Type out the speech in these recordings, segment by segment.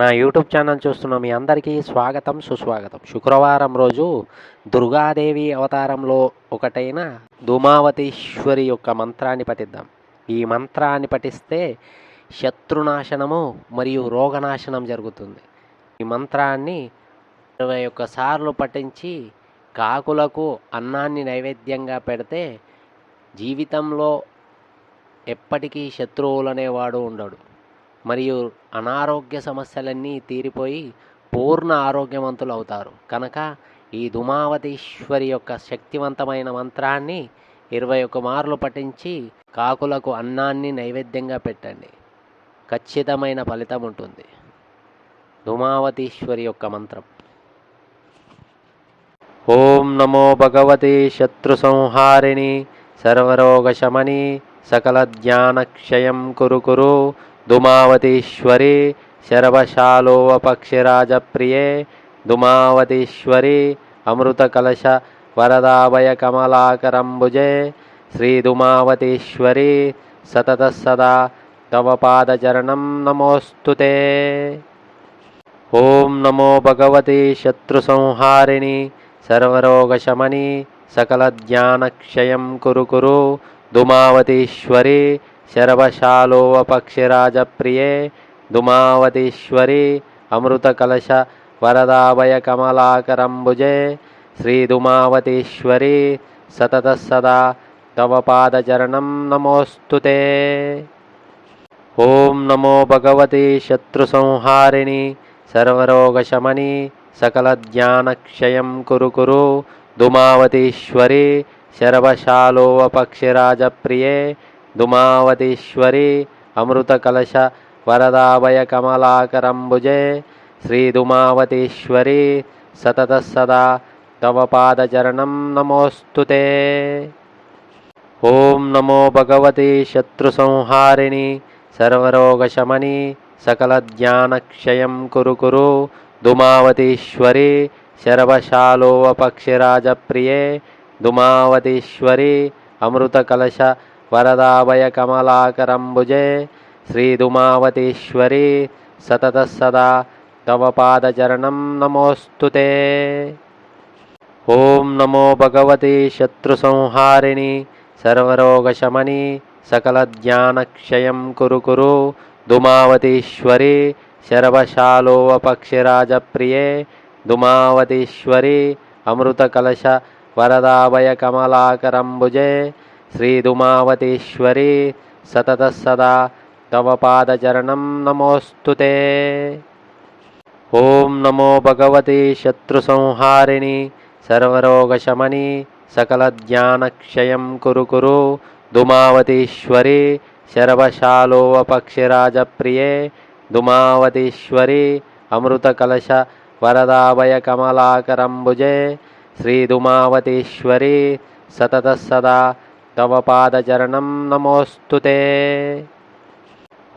నా YouTube channel చూస్తున్న మీ అందరికీ స్వాగతం సుస్వాగతం. శుక్రవారం రోజు దుర్గాదేవి అవతారంలో ఒకటైన ధూమావతీశ్వరి యొక్క మంత్రాన్ని పఠిద్దాం. ఈ మంత్రాన్ని పఠిస్తే శత్రునాశనము మరియు రోగనాశనం జరుగుతుంది. ఈ మంత్రాన్ని ఇరవై ఒక్క సార్లు పఠించి కాకులకు అన్నాన్ని నైవేద్యంగా పెడితే జీవితంలో ఎప్పటికీ శత్రువులు అనేవాడు ఉండడు. మరియు అనారోగ్య సమస్యలన్నీ తీరిపోయి పూర్ణ ఆరోగ్యవంతులు అవుతారు. కనుక ఈ దుమావతీశ్వరి యొక్క శక్తివంతమైన మంత్రాన్ని ఇరవై ఒక మార్లు పఠించి కాకులకు అన్నాన్ని నైవేద్యంగా పెట్టండి. ఖచ్చితమైన ఫలితం ఉంటుంది. దుమావతీశ్వరి యొక్క మంత్రం. ఓం నమో భగవతి శత్రు సంహారిణి సర్వరోగశమని సకల జ్ఞానక్షయం కురు కురు దుమావతీశ్వరి శరవశాలోవపక్షిరాజప్రియే దుమావతీశ్వరి అమృతకలశ వరదాభయ కమలాకరంబుజే శ్రీదుమావతీశ్వరి సతత సదా తవ పాదచరణం నమోస్తుతే ఓం నమో భగవతి శత్రుసంహారిణి సర్వరోగశమని సకల జ్ఞానక్షయం కురు కురు దుమావతీశ్వరి శరవశాలోవపక్షిరాజప్రియే దుమావతీశ్వరి అమృతకలశ వరదాభయ కమలాకరంబుజే శ్రీదుమావతీశ్వరి సతత సదా తవ పాదచరణం నమోస్తు ఓం నమో భగవతి శత్రుసంహారిణి సర్వరోగశమని సకల జ్ఞానక్షయం కురు కురు దుమావతీశ్వరి శరవశాలోవపక్షిరాజప్రియే దుమావతీశ్వరి అమృతకలశ వరదాభయ కమలాకరంబుజే శ్రీదుమావతీశ్వరి సతత సదా తవ పాదచరణం నమోస్తుతే ఓం నమో భగవతి శత్రుసంహారిణి సర్వరోగశమని సకల జ్ఞానక్షయం కురు కురు దుమావతీశ్వరి శరవశాలోవపక్షిరాజప్రియే దుమావతీశ్వరి అమృతకలశ వరదాభయ కమలాకరంబుజే శ్రీదుమావతీశ్వరి సతత సదా తవ పాదచరణం నమోస్తుతే ఓం నమో భగవతి శత్రు సంహారిణి సర్వరోగశమని సకల జ్ఞానక్షయం కురు కురు దుమావతీశ్వరి శరవశాలోవపక్షిరాజప్రియే దుమావతీశ్వరి అమృతకలశ వరదాభయ కమలాకరంబుజే శ్రీదుమావతీశ్వరి సతత సదా తవ పాదచరణం నమోస్తుతే ఓం నమో భగవతి శత్రుసంహారిణి సర్వరోగశమని సకల జ్ఞానక్షయం కురు కురు దుమావతీశ్వరి శరవశాలోవపక్షిరాజప్రియే దుమావతీశ్వరి అమృతకలశ వరదాభయ కమలాకరంబుజే శ్రీదుమావతీశ్వరి సతత సదా తవ పాదచరణం నమోస్తు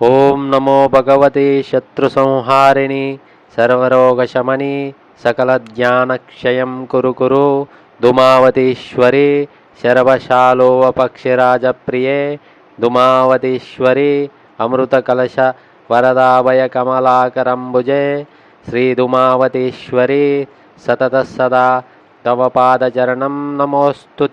ఓం నమో భగవతి శత్రుసంహారిణి సర్వరోగశమని సకల జ్ఞానక్షయం కురు కురు దుమావతీశ్వరి శరవశాలోవపక్షిరాజప్రియే దుమావతీశ్వరి అమృతకలశ వరదాభయ కమలాకరంబుజే శ్రీదుమావతీశ్వరి సతత సదా తవ పాదచరణం నమోస్తు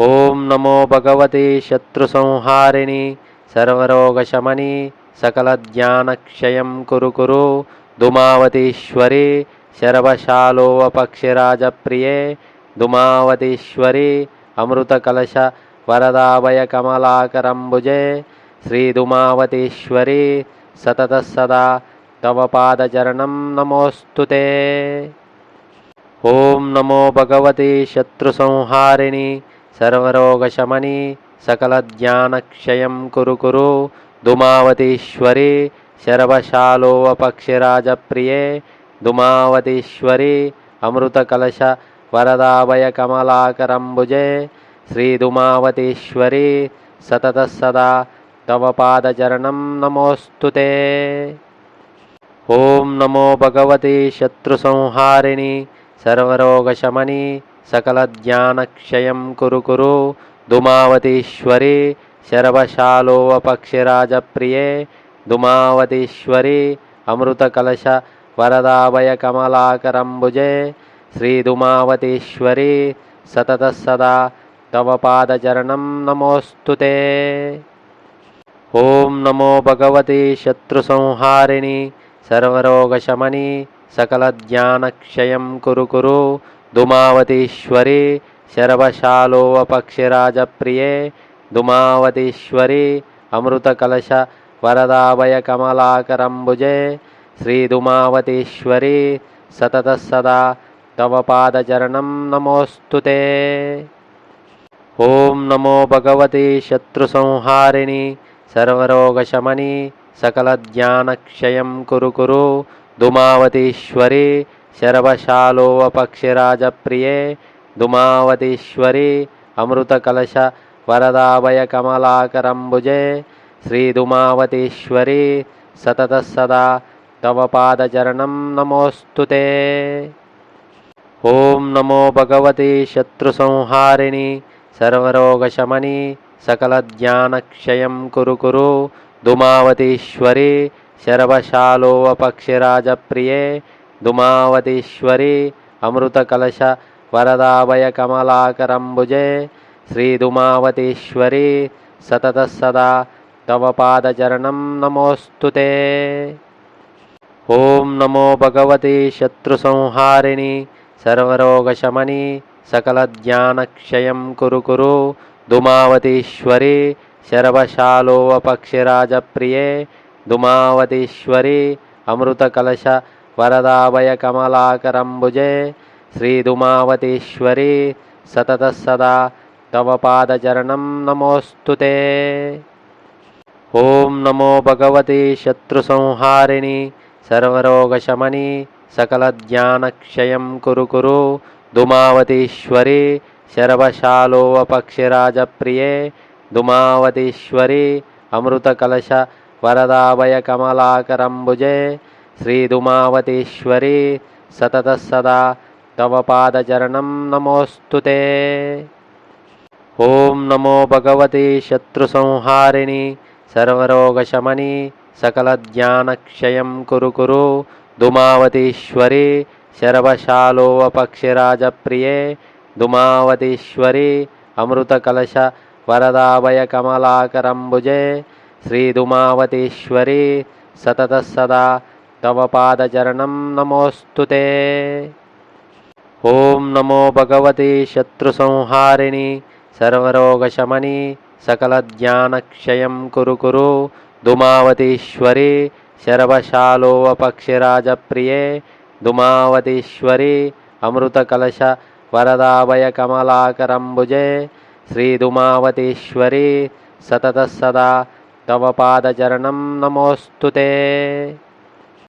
ఓం నమో భగవతి శత్రుసంహారిణి సర్వరోగశమని సకల జ్ఞానక్షయం కురు కురు దుమావతీశ్వరి శరవశాలోవపక్షిరాజప్రియే దుమావతీశ్వరి అమృతకలశ వరదాభయ కమలాకరంబుజే శ్రీదుమావతీశ్వరి సతత సదా తవ పాదచరణం నమోస్తు ఓం నమో భగవతి శత్రుసంహారిణి సర్వరోగశమని సకల జ్ఞానక్షయం కురు కురు దుమావతీశ్వరి శరవశాలోవపక్షిరాజప్రియే దుమావతీశ్వరి అమృతకలశ వరదాభయ కమలాకరంబుజే శ్రీదుమావతీశ్వరి సతత సదా తవ పాదచరణం నమోస్తుతే ఓం నమో భగవతి శత్రుసంహారిణి సర్వరోగశమని సకల జ్ఞానక్షయం కురు కురు దుమావతీశ్వరి శరవశాలోవపక్షిరాజప్రియే దుమావతీశ్వరి అమృతకలశ వరదాభయ కమలాకరంబుజే శ్రీదుమావతీశ్వరి సతత సదా తవ పాదచరణం నమోస్తుతే ఓం నమో భగవతి శత్రుసంహారిణి సర్వరోగశమని సకల జ్ఞానక్షయం కురు కురు దుమావతీశ్వరి శరవశాలోవపక్షిరాజప్రియే దుమావతీశ్వరి అమృతకలశ వరదాభయ కమలాకరంబుజే శ్రీదుమావతీశ్వరి సతత సదా తవ పాదచరణం నమోస్తుతే. ఓం నమో భగవతి శత్రుసంహారిణి సర్వరోగశమని సకల జ్ఞానక్షయం కురు కురు. దుమావతీశ్వరి శరవశాలోవపక్షిరాజప్రియే దుమావతీశ్వరి అమృతకలశ వరదాభయ కమలాకరంబుజే శ్రీదుమావతీశ్వరి సతత సదా తవ పాదచరణం నమోస్తు ఓం నమో భగవతి శత్రుసంహారిణి సర్వరోగశమని సకల జ్ఞానక్షయం కురు కురు దుమావతీశ్వరి శరవశాలోవపక్షిరాజప్రియే దుమావతీశ్వరి అమృతకలశ వరదాభయ కమలాకరంబుజే శ్రీదుమావతీశ్వరి సతత సదా తవ పాదచరణం నమోస్తుతే ఓం నమో భగవతి శత్రుసంహారిణి సర్వరోగశమని సకల జ్ఞానక్షయం కురు కురు దుమావతీశ్వరి శరవశాలోవపక్షిరాజప్రియే దుమావతీశ్వరి అమృతకలశ వరదాభయ కమలాకరంబుజే శ్రీదుమావతీశ్వరి సతత సదా తవ పాదచరణం నమోస్తుతే ఓం నమో భగవతి శత్రుసంహారిణి సర్వరోగశమని సకల జ్ఞానక్షయం కురు కురు దుమావతీశ్వరి శరవశాలోవపక్షిరాజప్రియే దుమావతీశ్వరి అమృతకలశ వరదాభయ కమలాకరంబుజే శ్రీదుమావతీశ్వరీ సతత సదా తవ పాదచరణం నమోస్తుతే ఓం నమో భగవతి శత్రుసంహారిణి సర్వరోగశమని సకల జ్ఞానక్షయం కురు కురు దుమావతీశ్వరి శరవశాలోవపక్షిరాజప్రియే దుమావతీశ్వరి అమృతకలశ వరదాభయ కమలాకరంబుజే శ్రీదుమావతీశ్వరి సతత సదా తవ పాదచరణం నమోస్తు ఓం నమో భగవతి శత్రుసంహారిణి సర్వరోగశమని సకల జ్ఞానక్షయం కురు కురు దుమావతీశ్వరి శరవశాలోవపక్షిరాజప్రియే దుమావతీశ్వరి అమృతకలశ వరదాభయ కమలాకరంబుజే శ్రీదుమావతీశ్వరి సతత సదా తవ పాదచరణం నమోస్తు